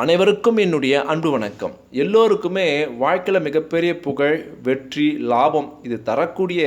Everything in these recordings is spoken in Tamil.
அனைவருக்கும் என்னுடைய அன்பு வணக்கம். எல்லோருக்குமே வாழ்க்கையில் மிகப்பெரிய புகழ் வெற்றி லாபம் இது தரக்கூடிய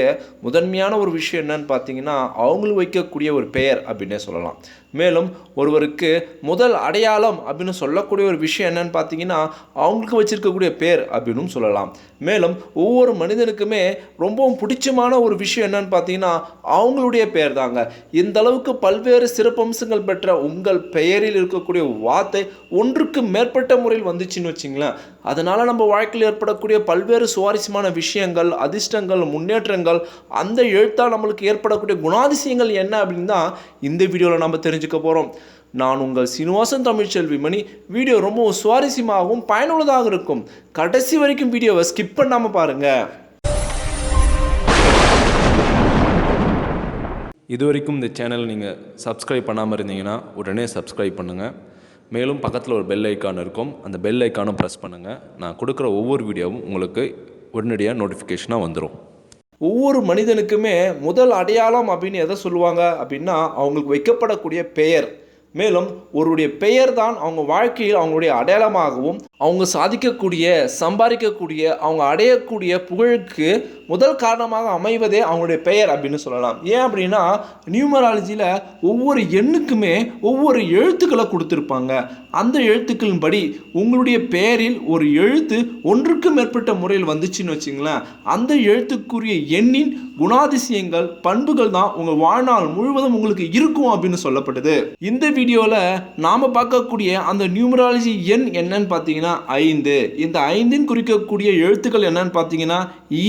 முதன்மையான ஒரு விஷயம் என்னன்னு பார்த்தீங்கன்னா அவங்களும் வைக்கக்கூடிய ஒரு பெயர் அப்படின்னே சொல்லலாம். மேலும் ஒருவருக்கு முதல் அடையாளம் அப்படின்னு சொல்லக்கூடிய ஒரு விஷயம் என்னன்னு பார்த்தீங்கன்னா அவங்களுக்கு வச்சிருக்கக்கூடிய பேர் அப்படின்னு சொல்லலாம். மேலும் ஒவ்வொரு மனிதனுக்குமே ரொம்பவும் பிடிச்சமான ஒரு விஷயம் என்னன்னு பார்த்தீங்கன்னா அவங்களுடைய பெயர் தாங்க. இந்த அளவுக்கு பல்வேறு சிறப்பம்சங்கள் பெற்ற உங்கள் பெயரில் இருக்கக்கூடிய வார்த்தை ஒன்றுக்கு மேற்பட்ட முறையில் வந்துச்சுன்னு வச்சிங்களேன் அதனால் நம்ம வாழ்க்கையில் ஏற்படக்கூடிய பல்வேறு சுவாரஸ்யமான விஷயங்கள் அதிர்ஷ்டங்கள் முன்னேற்றங்கள் அந்த எழுத்தால் நம்மளுக்கு ஏற்படக்கூடிய குணாதிசயங்கள் என்ன அப்படின்னு தான் இந்த வீடியோவில் நம்ம தெரிஞ்சுக்க போகிறோம் நான் உங்கள் சீனிவாசன் தமிழ்ச்செல்வி மணி வீடியோ ரொம்பவும் சுவாரஸ்யமாகவும் பயனுள்ளதாக இருக்கும். கடைசி வரைக்கும் வீடியோவை ஸ்கிப் பண்ணாமல் பாருங்கள் இது வரைக்கும் இந்த சேனல் நீங்கள் சப்ஸ்கிரைப் பண்ணாமல் இருந்தீங்கன்னா உடனே சப்ஸ்கிரைப் பண்ணுங்கள் மேலும் பக்கத்தில் ஒரு பெல் ஐக்கான் இருக்கும். அந்த பெல் ஐக்கானும் ப்ரெஸ் பண்ணுங்கள் நான் கொடுக்குற ஒவ்வொரு வீடியோவும் உங்களுக்கு உடனடியாக நோட்டிஃபிகேஷனாக வந்துடும் ஒவ்வொரு மனிதனுக்குமே முதல் அடையாளம் அப்படின்னு எதை சொல்லுவாங்க? அப்படின்னா அவங்களுக்கு வைக்கப்படக்கூடிய பெயர். மேலும் ஒருவருடைய பெயர் தான் அவங்க வாழ்க்கையில் அவங்களுடைய அடையாளமாகவும் அவங்க சாதிக்கக்கூடிய சம்பாதிக்கக்கூடிய அவங்க அடையக்கூடிய புகழுக்கு முதல் காரணமாக அமைவதே அவங்களுடைய பெயர் அப்படின்னு சொல்லலாம். ஏன் அப்படின்னா நியூமராலஜியில் ஒவ்வொரு எண்ணுக்குமே ஒவ்வொரு எழுத்துக்களை கொடுத்துருப்பாங்க. அந்த எழுத்துக்களின்படி உங்களுடைய பெயரில் ஒரு எழுத்து ஒன்றுக்கு மேற்பட்ட முறையில் வந்துச்சுன்னு வச்சுங்களேன். அந்த எழுத்துக்குரிய எண்ணின் குணாதிசயங்கள் பண்புகள் தான் உங்கள் வாழ்நாள் முழுவதும் உங்களுக்கு இருக்கும் அப்படின்னு சொல்லப்படுது இந்த வீடியோவில் நாம் பார்க்கக்கூடிய அந்த நியூமராலஜி எண் என்னன்னு பார்த்தீங்கன்னா ஐந்து. இந்த ஐந்தின் குறிக்கக்கூடிய எழுத்துக்கள் என்னன்னு பார்த்தீங்கன்னா e,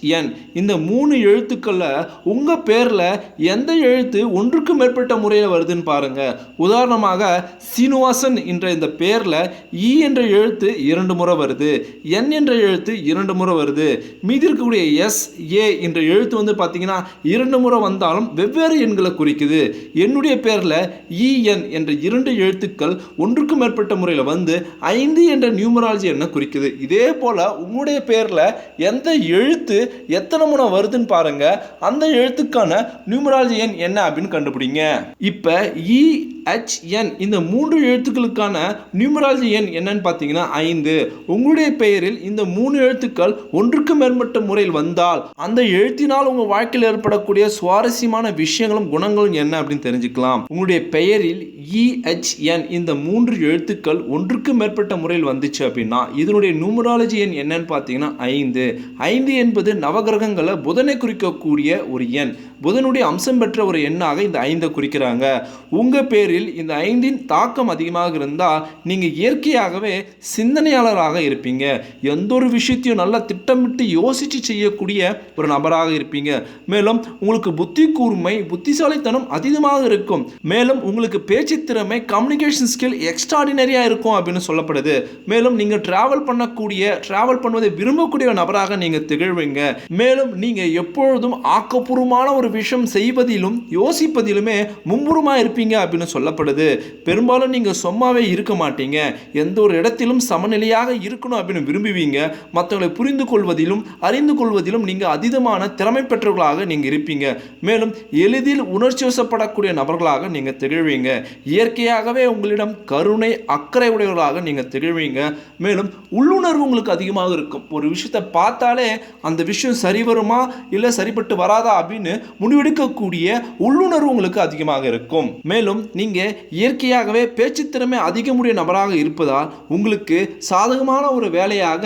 என். இந்த மூணு எழுத்துக்களில் உங்கள் பேரில் எந்த எழுத்து ஒன்றுக்கு மேற்பட்ட முறையில் வருதுன்னு பாருங்கள் உதாரணமாக சீனிவாசன் என்ற இந்த பேரில் இ என்ற எழுத்து இரண்டு முறை வருது. என் என்ற எழுத்து இரண்டு முறை வருது. மீதி இருக்கக்கூடிய எஸ் ஏ என்ற எழுத்து வந்து பார்த்தீங்கன்னா இரண்டு முறை வந்தாலும் வெவ்வேறு எண்களை குறிக்குது. என்னுடைய பேரில் இஎன் என்ற இரண்டு எழுத்துக்கள் ஒன்றுக்கு மேற்பட்ட முறையில் வந்து ஐந்து என்ற நியூமராலஜி என்ன குறிக்குது. இதே போல் உங்களுடைய பேரில் எந்த எழுத்து எத்தனை முறை வருதுன்னு பாருங்க. அந்த எழுத்துக்கான நியூமராலஜி எண் என்ன அப்படின்னு கண்டுபிடிங்க. இப்போ e ஹெச்என் இந்த மூன்று எழுத்துக்களுக்கான நியூமராலஜி எண் என்னன்னு பார்த்தீங்கன்னா ஐந்து. உங்களுடைய பெயரில் இந்த மூணு எழுத்துக்கள் ஒன்றுக்கு மேற்பட்ட முறையில் வந்தால் அந்த எழுத்தினால் உங்கள் வாழ்க்கையில் ஏற்படக்கூடிய சுவாரஸ்யமான விஷயங்களும் குணங்களும் என்ன அப்படின்னு தெரிஞ்சுக்கலாம். உங்களுடைய பெயரில் இஹெச்என் இந்த மூன்று எழுத்துக்கள் ஒன்றுக்கு மேற்பட்ட முறையில் வந்துச்சு அப்படின்னா இதனுடைய நியூமராலஜி எண் என்னன்னு பார்த்தீங்கன்னா ஐந்து. ஐந்து என்பது நவகிரகங்களை புதனை குறிக்கக்கூடிய ஒரு எண். புதனுடைய அம்சம் பெற்ற ஒரு எண்ணாக இந்த ஐந்தை குறிக்கிறாங்க. உங்கள் பேரில் இந்த ஐந்தின் தாக்கம் அதிகமாக இருந்தால் நீங்கள் இயற்கையாகவே சிந்தனையாளராக இருப்பீங்க. எந்த ஒரு விஷயத்தையும் நல்லா திட்டமிட்டு யோசித்து செய்யக்கூடிய ஒரு நபராக இருப்பீங்க. மேலும் உங்களுக்கு புத்தி கூர்மை புத்திசாலித்தனம் அதிகமாக இருக்கும். மேலும் உங்களுக்கு பேச்சு திறமை கம்யூனிகேஷன் ஸ்கில் எக்ஸ்ட்ராடினரியாக இருக்கும் அப்படின்னு சொல்லப்படுது. மேலும் நீங்கள் ட்ராவல் பண்ணக்கூடிய ட்ராவல் பண்ணுவதை விரும்பக்கூடிய நபராக நீங்கள் திகழ்வீங்க. மேலும் நீங்கள் எப்பொழுதும் ஆக்கப்பூர்வமான ஒரு விஷயம் செய்வதிலும் யோசிப்பதிலுமே மும்முரமாக இருப்பீங்க அப்படின்னு சொல்லப்படுது. பெரும்பாலும் நீங்கள் சும்மாவே இருக்க மாட்டீங்க. எந்த ஒரு இடத்திலும் சமநிலையாக இருக்கணும் அப்படின்னு விரும்புவீங்க. மற்றவங்களை புரிந்து கொள்வதிலும் அறிந்து கொள்வதிலும் நீங்கள் அதீதமான திறமை பெற்றவர்களாக நீங்கள் இருப்பீங்க. மேலும் எளிதில் உணர்ச்சி வசப்படக்கூடிய நபர்களாக நீங்கள் திகழ்வீங்க. இயற்கையாகவே உங்களிடம் கருணை அக்கறை உடையவர்களாக நீங்கள் திகழ்வீங்க. மேலும் உள்ளுணர்வு உங்களுக்கு அதிகமாக இருக்கும். ஒரு விஷயத்தை பார்த்தாலே அந்த விஷயம் சரி வருமா? இல்லை சரிப்பட்டு வராதா? அப்படின்னு முடிவெடுக்கக்கூடிய உள்ளுணர்வு உங்களுக்கு அதிகமாக இருக்கும். மேலும் நீங்கள் இயற்கையாகவே பேச்சு திறமை அதிகமுடைய நபராக இருப்பதால் உங்களுக்கு சாதகமான ஒரு வேலையாக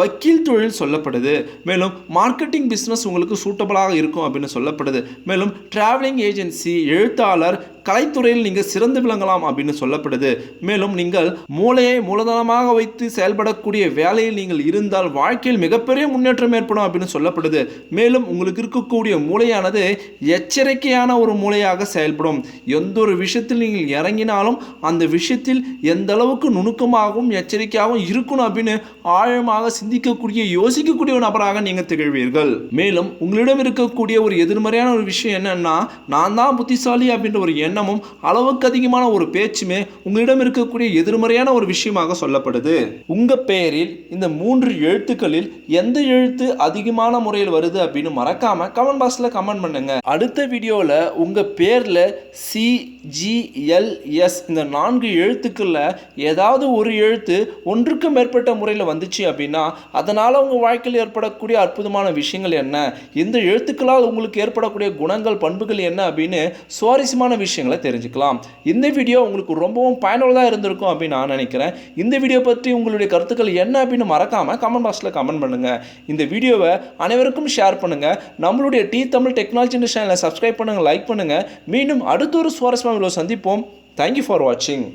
வக்கீல் தொழில் சொல்லப்படுது. மேலும் மார்க்கெட்டிங் பிஸ்னஸ் உங்களுக்கு சூட்டபிளாக இருக்கும் அப்படின்னு சொல்லப்படுது. மேலும் டிராவலிங் ஏஜென்சி எழுத்தாளர் கலைத்துறையில் நீங்கள் சிறந்து விளங்கலாம் அப்படின்னு சொல்லப்படுது. மேலும் நீங்கள் மூளையை மூலதனமாக வைத்து செயல்படக்கூடிய வேலையில் நீங்கள் இருந்தால் வாழ்க்கையில் மிகப்பெரிய முன்னேற்றம் ஏற்படும் அப்படின்னு சொல்லப்படுது. மேலும் உங்களுக்கு இருக்கக்கூடிய மூளையானது எச்சரிக்கையான ஒரு மூளையாக செயல்படும். எந்த ஒரு விஷயத்தில் நீங்கள் இறங்கினாலும் அந்த விஷயத்தில் எந்த அளவுக்கு நுணுக்கமாகவும் எச்சரிக்கையாகவும் இருக்கணும் அப்படின்னு ஆழமாக சிந்திக்கக்கூடிய யோசிக்கக்கூடிய ஒரு நபராக நீங்கள் திகழ்வீர்கள். மேலும் உங்களிடம் இருக்கக்கூடிய ஒரு எதிர்மறையான ஒரு விஷயம் என்னன்னா நான் தான் புத்திசாலி அப்படின்ற ஒரு எண்ணமும் அளவுக்கு அதிகமான ஒரு பேச்சுமே உங்களிடம் இருக்கக்கூடிய எதிர்மறையான ஒரு விஷயமாக சொல்லப்படுது. உங்க பெயரில் இந்த மூன்று எழுத்துக்களில் எந்த எழுத்து அதிகமான முறையில் வருது அப்படின்னு மறக்காம கமெண்ட் பாக்ஸில் கமெண்ட் பண்ணுங்க. பண்ணுங்க அடுத்த வீடியோவில் உங்கள் பேரில் சிஜிஎல்எஸ் இந்த நான்கு எழுத்துக்களில் ஏதாவது ஒரு எழுத்து ஒன்றுக்கு மேற்பட்ட முறையில் வந்துச்சு அப்படின்னா அதனால் உங்கள் வாழ்க்கையில் ஏற்படக்கூடிய அற்புதமான விஷயங்கள் என்ன? இந்த எழுத்துக்களால் உங்களுக்கு ஏற்படக்கூடிய குணங்கள் பண்புகள் என்ன அப்படின்னு சுவாரஸ்யமான விஷயங்களை தெரிஞ்சுக்கலாம். இந்த வீடியோ உங்களுக்கு ரொம்பவும் பயனுள்ளதாக இருந்திருக்கும் அப்படின்னு நான் நினைக்கிறேன். இந்த வீடியோ பற்றி உங்களுடைய கருத்துக்கள் என்ன அப்படின்னு மறக்காமல் கமெண்ட் பாக்ஸில் கமெண்ட் பண்ணுங்கள் இந்த வீடியோவை அனைவருக்கும் ஷேர் பண்ணுங்கள் நம்மளுடைய டி தமிழ் டெக்னாலஜி சேனலை சப்ஸ்கிரைப் பண்ணுங்கள் லைக் பண்ணுங்கள் மீண்டும் அடுத்த ஒரு சுவாரஸ்யமாக சந்திப்போம். தேங்க்யூ ஃபார் வாட்சிங்